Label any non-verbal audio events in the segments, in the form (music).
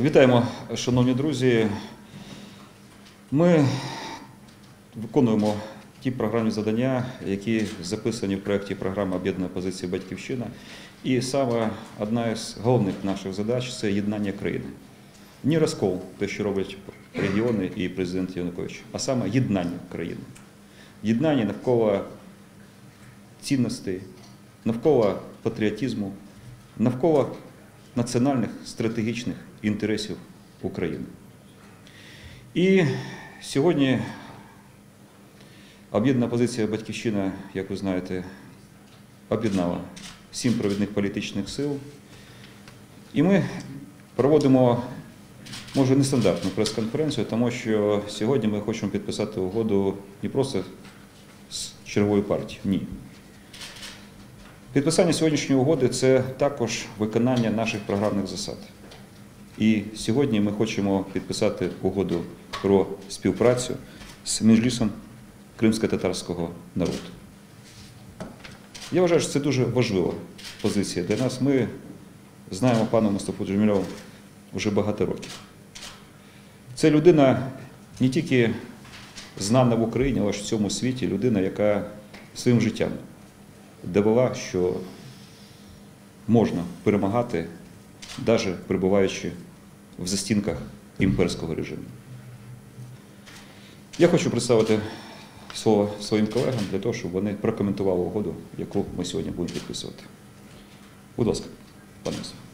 Вітаємо, шановні друзі. Ми виконуємо ті програмні завдання, які записані в проєкті програми Об'єднана позиція Батьківщина. І саме одна з головних наших задач це єднання країни. Не розкол, те, що роблять регіони і президент Янукович, а саме єднання країни. Єднання навколо цінностей, навколо патріотизму, навколо національних стратегічних інтересів України. І сьогодні об'єднана позиція Батьківщина, як ви знаєте, об'єднала сім провідних політичних сил. І ми проводимо, може, нестандартну прес-конференцію, тому що сьогодні ми хочемо підписати угоду не просто з черговою партією, ні. Підписання сьогоднішньої угоди це також виконання наших програмних засад. І сьогодні ми хочемо підписати угоду про співпрацю з Меджлісом кримсько-татарського народу. Я вважаю, що це дуже важлива позиція для нас. Ми знаємо пана Мустафу Джемільова вже багато років. Це людина не тільки знана в Україні, але ж в цьому світі людина, яка своїм життям довела, що можна перемагати, навіть перебуваючи в застінках імперського режиму. Я хочу представити слово своїм колегам для того, щоб вони прокоментували угоду, яку ми сьогодні будемо підписувати. Будь ласка, пане Мустафа.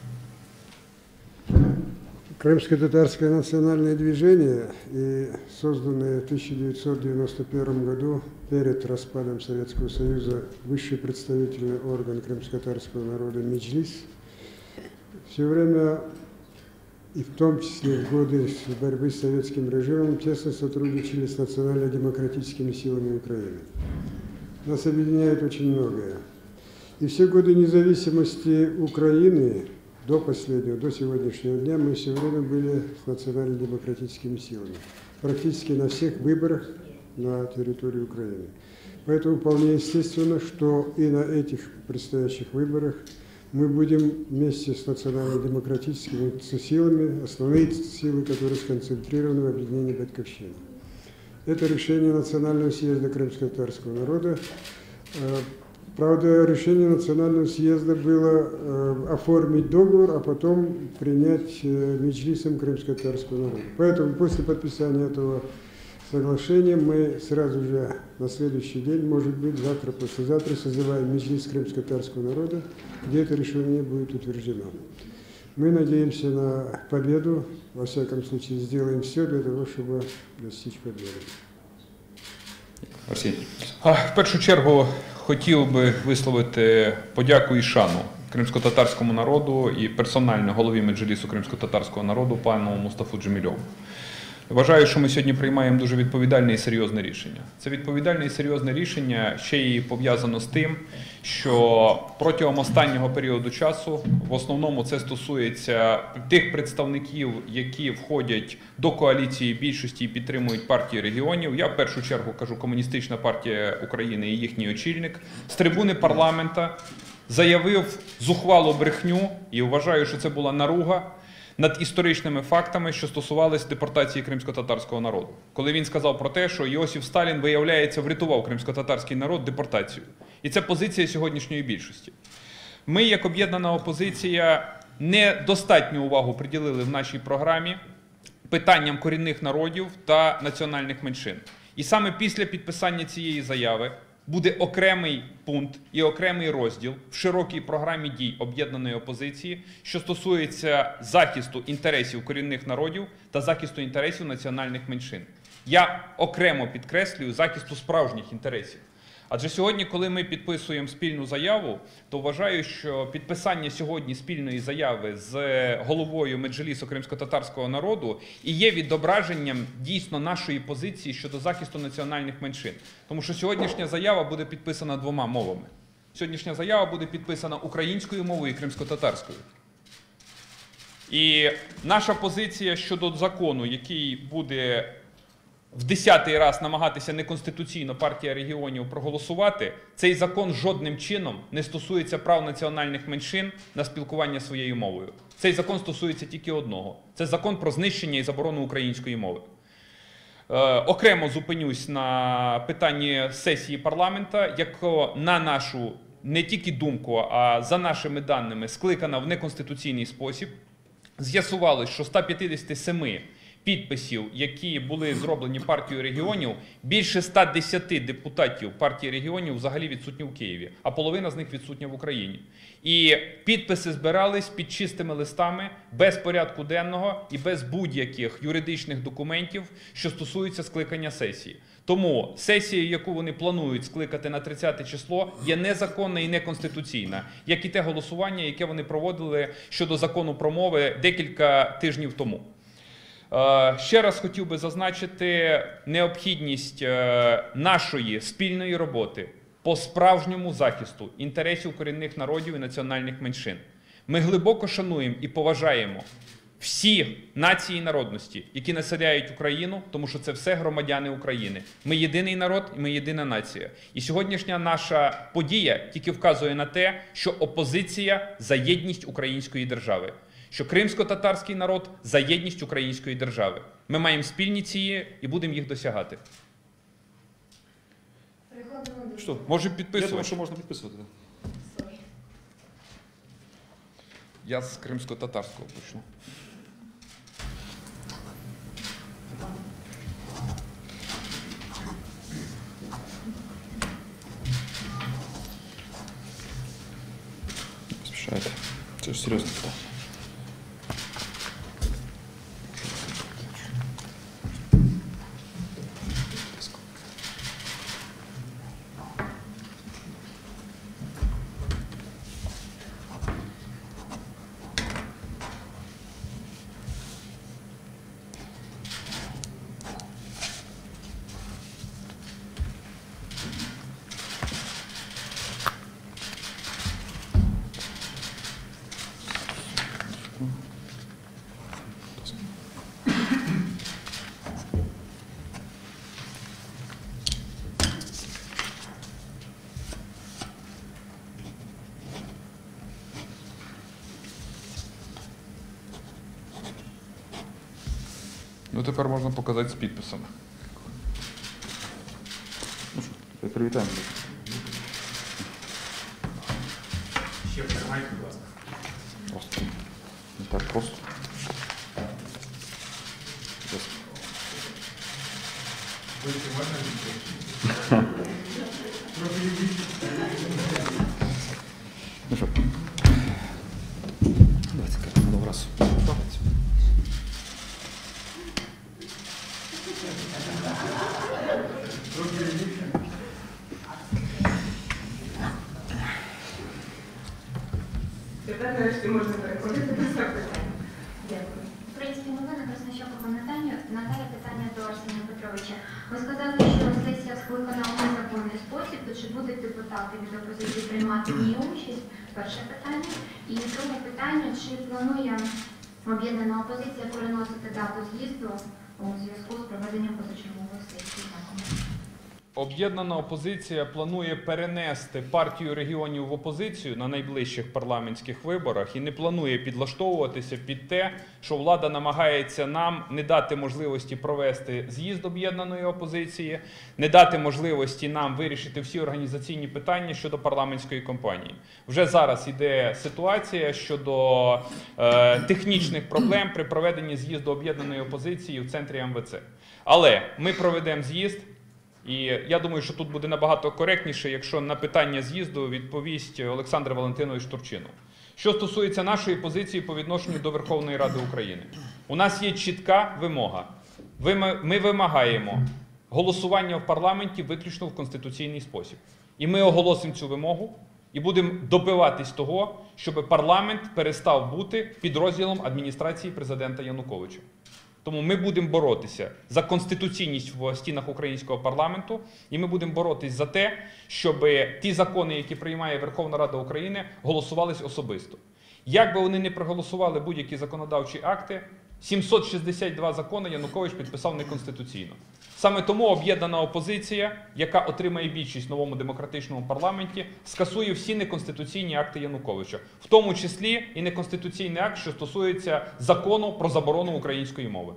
Крымско-татарское национальное движение, и созданное в 1991 году перед распадом Советского Союза высший представительный орган крымско-татарского народа Меджлис, все время, и в том числе в годы борьбы с советским режимом, тесно сотрудничали с национально-демократическими силами Украины. Нас объединяет очень многое. И все годы независимости Украины до последнего, до сегодняшнего дня мы все время были с национально-демократическими силами. Практически на всех выборах на территории Украины. Поэтому вполне естественно, что и на этих предстоящих выборах мы будем вместе с национально-демократическими силами, основные силы, которые сконцентрированы в объединении Батьковщины. Это решение Национального съезда крымско-татарского народа. Э, Правда, решение Национального съезда было э, оформить договор, а потом принять э, Меджлисом крымско-татарского народа. Поэтому после подписания этого соглашения мы сразу же на следующий день, может быть, завтра, послезавтра созываем Меджлис крымско-татарского народа, где это решение будет утверждено. Мы надеемся на победу, во всяком случае сделаем все для того, чтобы достичь победы. Арсеній. А, В першу чергу хотів би висловити подяку і шану кримсько-татарському народу і персонально голові Меджлісу кримсько-татарського народу пану Мустафу Джемільову. Вважаю, що ми сьогодні приймаємо дуже відповідальне і серйозне рішення. Це відповідальне і серйозне рішення ще й пов'язано з тим, що протягом останнього періоду часу в основному це стосується тих представників, які входять до коаліції більшості і підтримують партії регіонів. Я в першу чергу кажу комуністична партія України і їхній очільник з трибуни парламента заявив зухвалу брехню і вважаю, що це була наруга над історичними фактами, що стосувалися депортації кримсько-татарського народу. Коли він сказав про те, що Йосиф Сталін, виявляється, врятував кримсько-татарський народ депортацією. І це позиція сьогоднішньої більшості. Ми, як об'єднана опозиція, недостатню увагу приділили в нашій програмі питанням корінних народів та національних меншин. І саме після підписання цієї заяви буде окремий пункт і окремий розділ в широкій програмі дій об'єднаної опозиції, що стосується захисту інтересів корінних народів та захисту інтересів національних меншин. Я окремо підкреслюю захисту справжніх інтересів. Адже сьогодні, коли ми підписуємо спільну заяву, то вважаю, що підписання сьогодні спільної заяви з головою Меджлісу кримсько-татарського народу і є відображенням дійсно нашої позиції щодо захисту національних меншин. Тому що сьогоднішня заява буде підписана двома мовами. Сьогоднішня заява буде підписана українською мовою і кримсько-татарською. І наша позиція щодо закону, який буде в десятий раз намагатися неконституційно партія регіонів проголосувати, цей закон жодним чином не стосується прав національних меншин на спілкування своєю мовою. Цей закон стосується тільки одного: це закон про знищення і заборону української мови. Е, окремо зупинюсь на питанні сесії парламента, яка на нашу не тільки думку, а за нашими даними скликана в неконституційний спосіб. З'ясувалось, що 157 підписів, які були зроблені партією регіонів, більше 110 депутатів партії регіонів взагалі відсутні в Києві, а половина з них відсутня в Україні. І підписи збирались під чистими листами, без порядку денного і без будь-яких юридичних документів, що стосуються скликання сесії. Тому сесія, яку вони планують скликати на 30 число, є незаконна і неконституційна, як і те голосування, яке вони проводили щодо закону про мови декілька тижнів тому. Е, Ще раз хотів би зазначити необхідність е, нашої спільної роботи по справжньому захисту інтересів корінних народів і національних меншин. Ми глибоко шануємо і поважаємо всі нації і народності, які населяють Україну, тому що це все громадяни України. Ми єдиний народ і ми єдина нація. І сьогоднішня наша подія тільки вказує на те, що опозиція за єдність української держави. Що кримсько-татарський народ за єдність української держави. Ми маємо спільні цілі і будемо їх досягати. Що? Можемо Я думаю, підписувати. що можна підписувати. Я з кримсько-татарського почну. Це ж серйозно питання. тепер можна показати з підписами. Ну що, тепер привітаємо. Ще потримайте, будь ласка. Просто. Не так просто. Зараз. (laughs) об'єднана опозиція переносити дату з'їзду у зв'язку з проведенням позачергової сесії? Дякую. Об'єднана опозиція планує перенести партію регіонів в опозицію на найближчих парламентських виборах і не планує підлаштовуватися під те, що влада намагається нам не дати можливості провести з'їзд об'єднаної опозиції, не дати можливості нам вирішити всі організаційні питання щодо парламентської кампанії. Вже зараз іде ситуація щодо е, технічних проблем при проведенні з'їзду об'єднаної опозиції в центрі МВЦ. Але ми проведемо з'їзд. І я думаю, що тут буде набагато коректніше, якщо на питання з'їзду відповість Олександр Валентинович Турчинов. Що стосується нашої позиції по відношенню до Верховної Ради України, у нас є чітка вимога. Ми вимагаємо голосування в парламенті виключно в конституційний спосіб. І ми оголосимо цю вимогу і будемо добиватись того, щоб парламент перестав бути підрозділом адміністрації президента Януковича. Тому ми будемо боротися за конституційність в стінах українського парламенту, і ми будемо боротись за те, щоб ті закони, які приймає Верховна Рада України, голосувались особисто. Як би вони не проголосували будь-які законодавчі акти, 762 закони Янукович підписав неконституційно. Саме тому об'єднана опозиція, яка отримає більшість в новому демократичному парламенті, скасує всі неконституційні акти Януковича, в тому числі і неконституційний акт, що стосується закону про заборону української мови.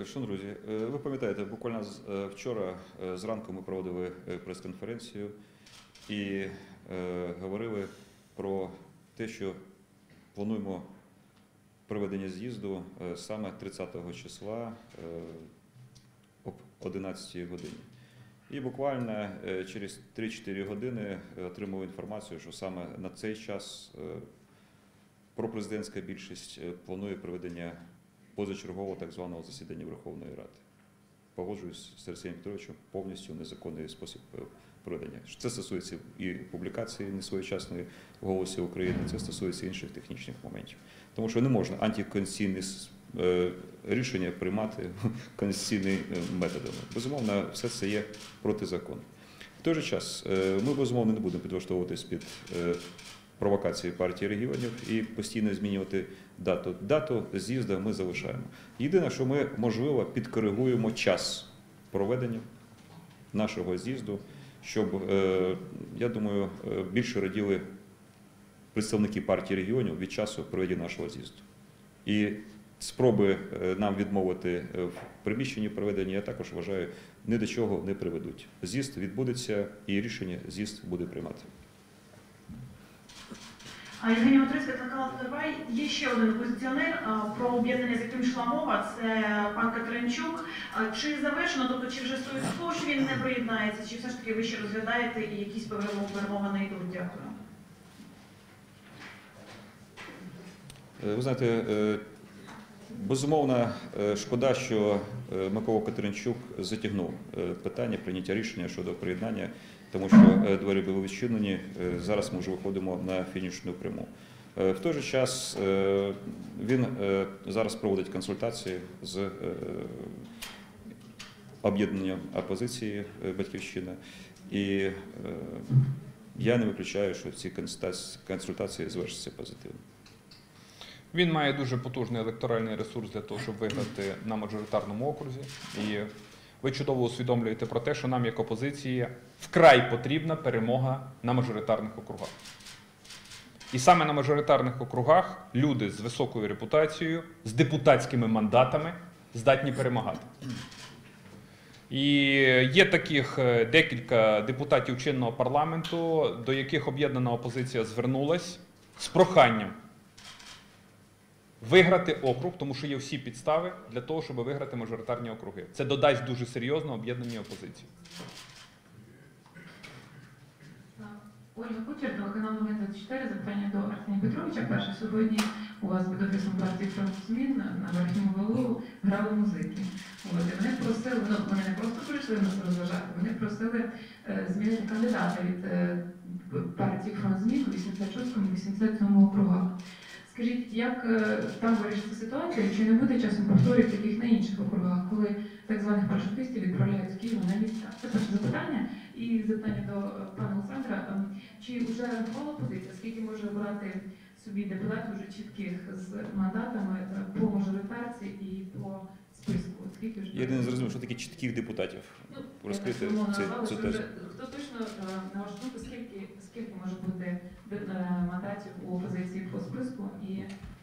Е, Шановні друзі, е, ви пам'ятаєте, буквально е, вчора зранку ми проводили прес-конференцію і говорили про те, що плануємо проведення з'їзду е, саме 30 числа е, об 11 годині. І буквально е, через 3-4 години отримав інформацію, що саме на цей час пропрезидентська більшість планує проведення позачергового так званого засідання Верховної Ради. Погоджуюсь з Сергієм Петровичем повністю незаконний спосіб проведення. Це стосується і публікації несвоєчасної в голосі України, це стосується інших технічних моментів. Тому що не можна антиконституційні е, рішення приймати (laughs) конституційними е, методами. Безумовно, все це є протизаконно. В той же час е, ми безумовно не будемо підлаштовуватись під провокації партії регіонів і постійно змінювати дату. Дату з'їзду ми залишаємо. Єдине, що ми можливо підкоригуємо час проведення нашого з'їзду, щоб е, я думаю, е, більше раділи представники партії регіонів від часу проведення нашого з'їзду. І спроби е, нам відмовити в приміщенні проведення, я також вважаю, ні до чого не приведуть. З'їзд відбудеться і рішення з'їзд буде приймати. А Євгенія Матриська та Микола Подорвай. Є ще один опозиціонер, про об'єднання, з яким йшла мова, це пан Катеринчук. Чи завершено, тобто чи вже стовідсотково, що він не приєднається, чи все ж таки ви ще розглядаєте і якісь перемовини йдуть? Дякую. Е, Ви знаєте, е, безумовно, е, шкода, що Микола Катеринчук затягнув питання прийняття рішення щодо приєднання, тому що е, двері були відчинені. Е, Зараз ми вже виходимо на фінішну пряму. Е, В той же час він зараз проводить консультації з об'єднанням опозиції Батьківщина. І я не виключаю, що ці консультації- завершаться позитивно. Він має дуже потужний електоральний ресурс для того, щоб виграти на мажоритарному окрузі. І ви чудово усвідомлюєте про те, що нам, як опозиції, вкрай потрібна перемога на мажоритарних округах. І саме на мажоритарних округах люди з високою репутацією, з депутатськими мандатами здатні перемагати. І є таких е, декілька депутатів чинного парламенту, до яких об'єднана опозиція звернулась з проханням виграти округ, тому що є всі підстави для того, щоб виграти мажоритарні округи. Це додасть дуже серйозно об'єднаній опозиції. Ольга Кучер, телеканал Новин 24, запитання до Арсенія Петровича. Перше, сьогодні у вас під офісом партії «Фронт змін на верхньому валу грали музики. От, і вони просили, ну вони не просто прийшли нас розважати, вони просили е, змінити кандидата від е, партії «Фронт змін» у 86-му 87-му округах. Скажіть, як е, там вирішиться ситуація, чи не буде часом повторів таких на інших округах, коли так званих парашутистів відправляють з Києва на місця? Це перше запитання. І запитання до е, пана Олександра. Ем, Чи вже рахувала позиція, скільки може обрати собі депутатів вже чітких з мандатами е, по мажоритарці і по списку? Скільки вже Я не зрозумів, що таке чітких депутатів. Ну, Розкрити я так умовно цю- назвала, цю що тезу. вже- Хто точно е, на вашу думку, скільки скільки може бути е, мандатів у опозиції по списку і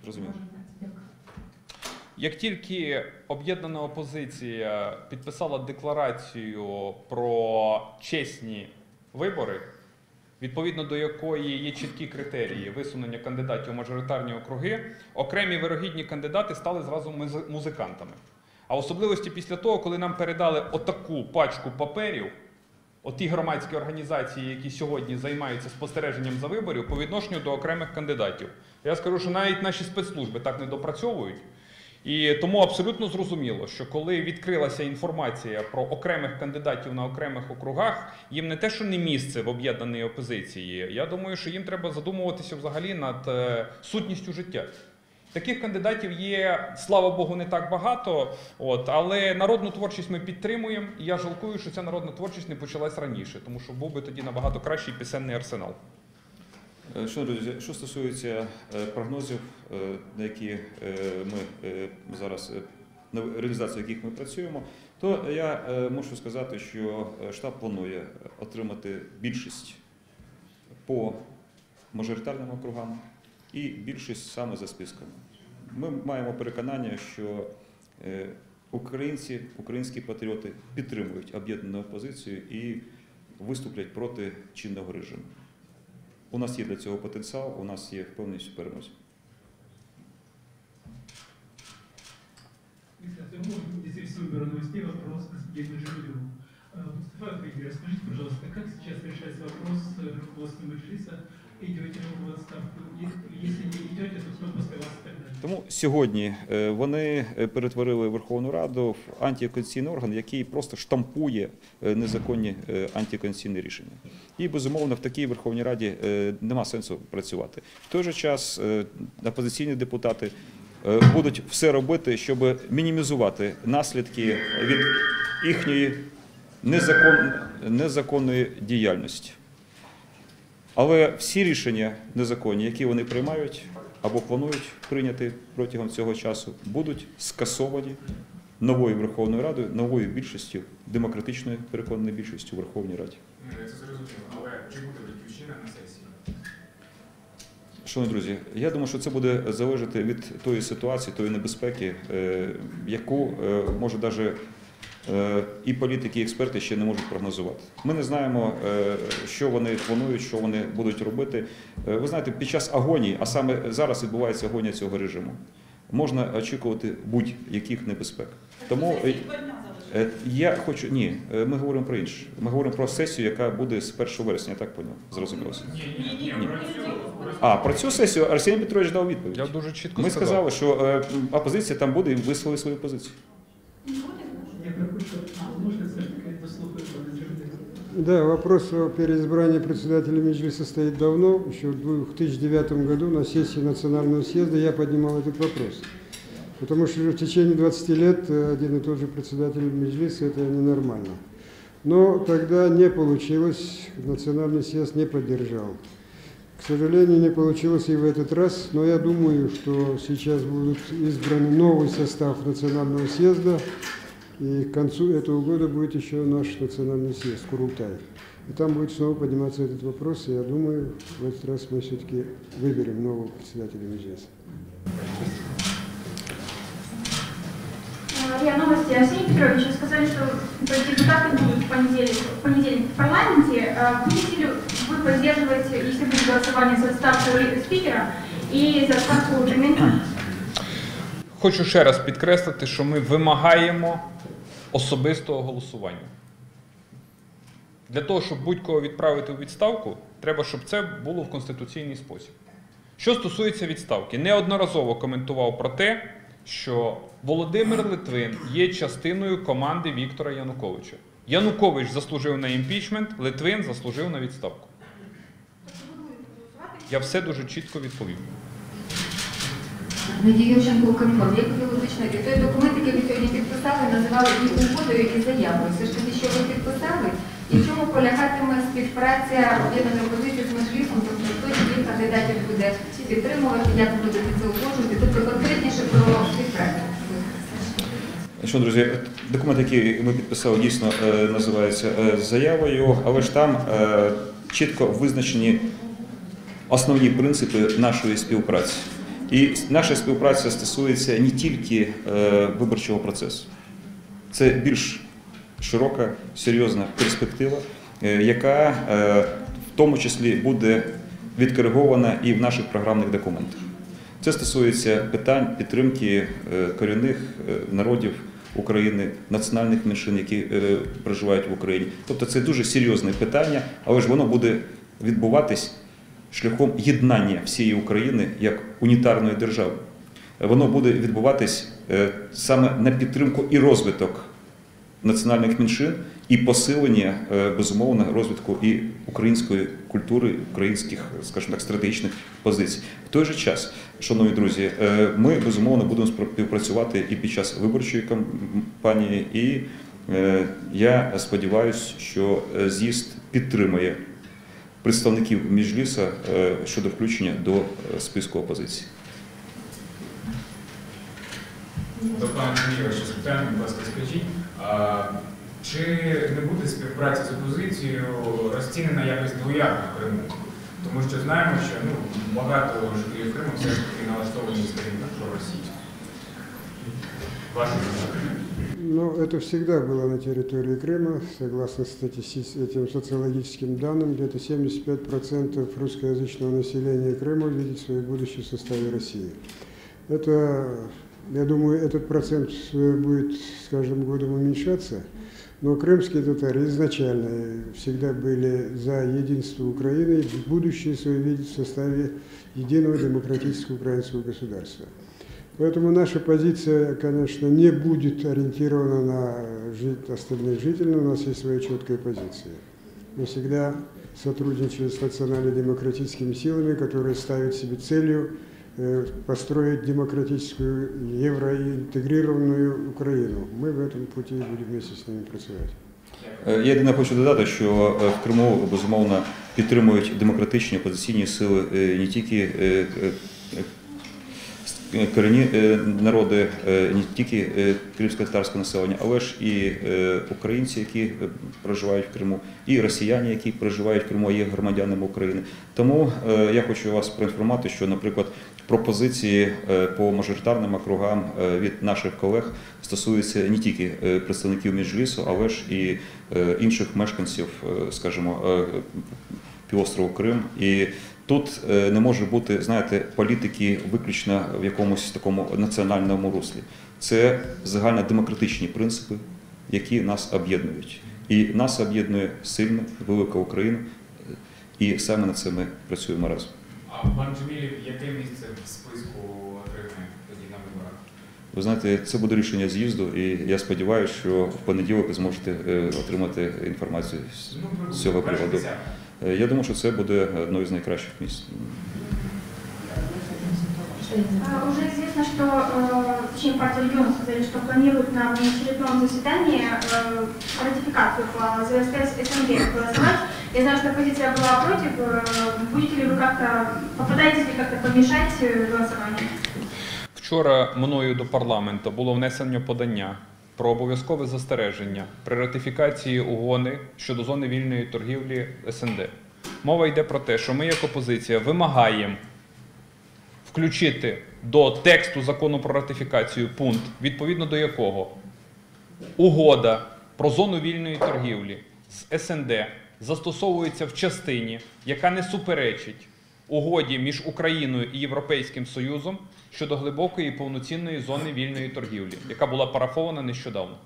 мажоритарці? Дякую. Як тільки об'єднана опозиція підписала декларацію про чесні вибори, відповідно до якої є чіткі критерії висунення кандидатів у мажоритарні округи, окремі вирогідні кандидати стали зразу музи- музикантами. А особливості після того, коли нам передали отаку пачку паперів, оті громадські організації, які сьогодні займаються спостереженням за виборів по відношенню до окремих кандидатів. Я скажу, що навіть наші спецслужби так не допрацьовують. І тому абсолютно зрозуміло, що коли відкрилася інформація про окремих кандидатів на окремих округах, їм не те, що не місце в об'єднаній опозиції. Я думаю, що їм треба задумуватися взагалі над е, сутністю життя. Таких кандидатів є, слава Богу, не так багато. От, але народну творчість ми підтримуємо. І я жалкую, що ця народна творчість не почалась раніше, тому що був би тоді набагато кращий пісенний арсенал. Е, Шановні друзі, що стосується е, прогнозів, е, на які ми зараз на реалізацію яких ми працюємо, то я мушу сказати, що штаб планує отримати більшість по мажоритарним округам і більшість саме за списками. Ми маємо переконання, що е, українці, українські патріоти підтримують об'єднану опозицію і виступлять проти чинного режиму. У нас є для цього потенціал, у нас є впевненість перемозі. Тому здесь супер новостей вопрос к сейчас решается вопрос с руководством Меджлиса? Идете в отставку? То кто после? Тому сьогодні е, вони е, перетворили Верховну Раду в антиконституційний орган, який просто штампує е, незаконні антиконституційні рішення. І безумовно в такій Верховній Раді нема сенсу працювати. В той же час опозиційні депутати будуть все робити, щоб мінімізувати наслідки від їхньої незакон... незаконної діяльності. Але всі рішення незаконні, які вони приймають або планують прийняти протягом цього часу, будуть скасовані новою Верховною Радою, новою більшістю, демократичною переконаною більшістю у Верховній Раді. Це зрозуміло, але чи буде батьківщина на сесії? Шановні друзі, я думаю, що це буде залежати від тої ситуації, тої небезпеки, е, яку е, може навіть і політики, і експерти ще не можуть прогнозувати. Ми не знаємо, е, що вони планують, що вони будуть робити. Е, Ви знаєте, під час агонії, а саме зараз відбувається агонія цього режиму, можна очікувати будь-яких небезпек. Тому е, е, я хочу ні, е, ми говоримо про інше. Ми говоримо про сесію, яка буде з 1 вересня, я так поняв, зрозуміло. Ні, ні, А про цю сесію Арсеній Петрович дав відповідь. Я дуже чітко Ми сказали, що е, опозиція там буде і висловили свою позицію. Да, вопрос о переизбрании председателя Меджлиса стоит давно. Еще в 2009 году на сессии Национального съезда я поднимал этот вопрос. Потому что в течение 20 лет э, один и тот же председатель Меджлиса – это ненормально. Но тогда не получилось, Национальный съезд не поддержал. К сожалению, не получилось и в этот раз, но я думаю, что сейчас будут избраны новый состав Национального съезда, и к концу этого года будет еще наш национальный съезд, Курултай. И там будет снова подниматься этот вопрос, и я думаю, в этот раз мы все-таки выберем нового председателя Меджлиса. РИА Новости. Арсений Петрович, вы сказали, что депутаты будут в понедельник, в понедельник в парламенте. А Будете ли вы поддерживать, если будет голосование за отставку спикера и за отставку Джаминка? Хочу ще раз підкреслити, що ми вимагаємо особистого голосування. Для того, щоб будь-кого відправити у відставку, треба, щоб це було в конституційний спосіб. Що стосується відставки, неодноразово коментував про те, що Володимир Литвин є частиною команди Віктора Януковича. Янукович заслужив на імпічмент, Литвин заслужив на відставку. Я все дуже чітко відповів. Надія Ющенко Укрінформ. Я хотіла уточнити, той документ, який ви сьогодні підписали, називали і угодою, і заявою. Все ж таки, що ви підписали, і в чому полягатиме співпраця об'єднаної опозиції з Меджлісом, тобто хто яких кандидатів буде підтримувати, як ви будете це узгоджувати, тобто конкретніше про співпрацю. Що, друзі, документ, який ми підписали, дійсно е, називається е, заявою, але ж там е, чітко визначені основні принципи нашої співпраці. І наша співпраця стосується не тільки е, виборчого процесу, це більш широка, серйозна перспектива, е, яка е, в тому числі буде відкоригована і в наших програмних документах. Це стосується питань підтримки корінних народів України, національних меншин, які проживають в Україні. Тобто це дуже серйозне питання, але ж воно буде відбуватись шляхом єднання всієї України як унітарної держави. Воно буде відбуватись е, саме на підтримку і розвиток національних меншин і посилення е, безумовно розвитку і української культури, українських, скажімо так, стратегічних позицій. В той же час, шановні друзі, е, ми безумовно будемо співпрацювати і під час виборчої кампанії, і я сподіваюся, що з'їзд підтримає представників Міжліса е, щодо включення до е, списку опозиції. До пана Андрія, ще запитання, будь ласка, скажіть, чи не буде співпраця з опозицією розцінена якось двояко в Криму? Тому що знаємо, що ну, багато жителів Криму все ж таки налаштовані, скажімо так, проросійсько. Ваші Но это всегда было на территории Крыма, согласно этим социологическим данным, где-то 75% русскоязычного населения Крыма видит свое будущее в составе России. Это, я думаю, этот процент будет с каждым годом уменьшаться, но крымские татары изначально всегда были за единство Украины, и будущее свое видят в составе единого демократического украинского государства. Поэтому наша позиция, конечно, не будет ориентирована на жи- остальных жителей, но у нас есть своя четкая позиция. Мы всегда сотрудничали с национально-демократическими силами, которые ставят себе целью э, построить демократическую, евроинтегрированную Украину. Мы в этом пути будем вместе с ними працювати. Е, Я єдине хочу додати, що е, в Криму безумовно підтримують демократичні опозиційні сили е, не тільки е, е, е, корінні е, народи, е, не тільки е, кримсько-татарське населення, але ж і е, українці, які е, проживають в Криму, і росіяни, які проживають в Криму, а є громадянами України. Тому е, я хочу вас проінформувати, що, наприклад, пропозиції е, по мажоритарним округам е, від наших колег стосуються не тільки е, представників Міжлісу, але ж і е, інших мешканців, е, скажімо, е, півострову Крим. І тут е, не може бути, знаєте, політики виключно в якомусь такому національному руслі. Це загальнодемократичні принципи, які нас об'єднують. І нас об'єднує сильна, велика Україна. І саме на це ми працюємо разом. А пан Джемілів, яке місце в списку Ви знаєте, це буде рішення з'їзду, і я сподіваюся, що в понеділок ви зможете е, отримати інформацію з- Ну, з цього перше приводу. десяток. Е, Я думаю, що це буде одно із найкращих місць. А, Уже известно, что, э, точнее, партия регионов сказали, что планируют на внеочередном заседании э, ратификацию по ЗСТ СНГ голосовать. Я знаю, что оппозиция была против. Э, Будете ли вы как-то, попытаетесь ли как-то помешать э, голосованию? Вчора мною до парламенту було внесено подання про обов'язкове застереження при ратифікації угони щодо зони вільної торгівлі СНД. Мова йде про те, що ми, як опозиція, вимагаємо включити до тексту закону про ратифікацію пункт, відповідно до якого угода про зону вільної торгівлі з СНД застосовується в частині, яка не суперечить угоді між Україною і Європейським Союзом щодо глибокої і повноцінної зони вільної торгівлі, яка була парафована нещодавно.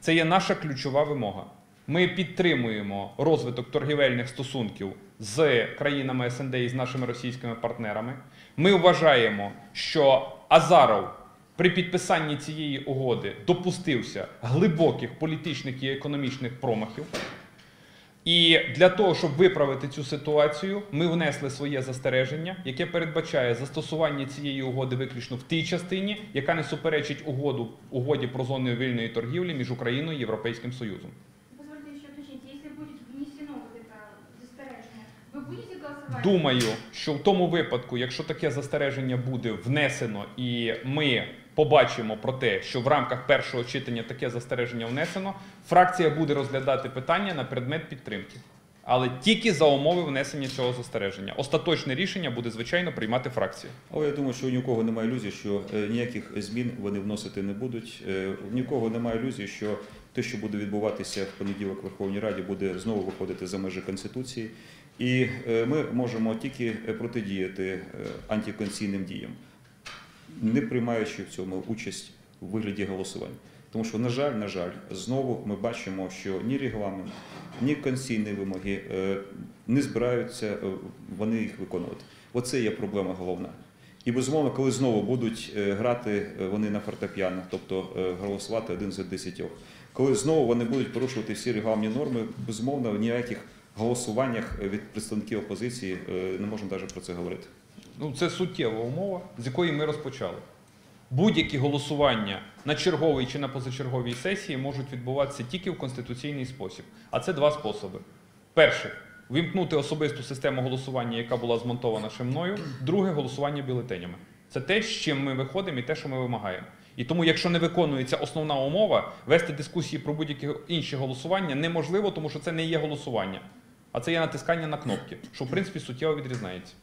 Це є наша ключова вимога. Ми підтримуємо розвиток торгівельних стосунків з країнами СНД і з нашими російськими партнерами. Ми вважаємо, що Азаров при підписанні цієї угоди допустився глибоких політичних і економічних промахів. І для того, щоб виправити цю ситуацію, ми внесли своє застереження, яке передбачає застосування цієї угоди виключно в тій частині, яка не суперечить угоду угоді про зону вільної торгівлі між Україною і Європейським Союзом. Думаю, що в тому випадку, якщо таке застереження буде внесено, і ми побачимо про те, що в рамках першого читання таке застереження внесено, фракція буде розглядати питання на предмет підтримки. Але тільки за умови внесення цього застереження. Остаточне рішення буде, звичайно, приймати фракція. Але я думаю, що ні у кого немає ілюзії, що е, ніяких змін вони вносити не будуть. Е, Ні у кого немає ілюзії, що те, що буде відбуватися в понеділок в Верховній Раді, буде знову виходити за межі Конституції. І е, ми можемо тільки протидіяти антиконституційним діям, не приймаючи в цьому участь у вигляді голосувань. Тому що, на жаль, на жаль, знову ми бачимо, що ні регламент, ні конституційні вимоги е, не збираються е, вони їх виконувати. Оце є проблема головна. І безумовно, коли знову будуть е, грати вони на фортепіано, тобто голосувати один з десятьох, коли знову вони будуть порушувати всі регламентні норми, безумовно, в ніяких голосуваннях від представників опозиції не можна навіть про це говорити. Ну, це суттєва умова, з якої ми розпочали. будь-які голосування на черговій чи на позачерговій сесії можуть відбуватися тільки в конституційний спосіб. А це два способи. Перше вимкнути особисту систему голосування, яка була змонтована ще мною. Друге голосування бюлетенями. Це те, з чим ми виходимо, і те, що ми вимагаємо. І тому, якщо не виконується основна умова, вести дискусії про будь-які інші голосування неможливо, тому що це не є голосування, а це є натискання на кнопки, що в принципі суттєво відрізняється.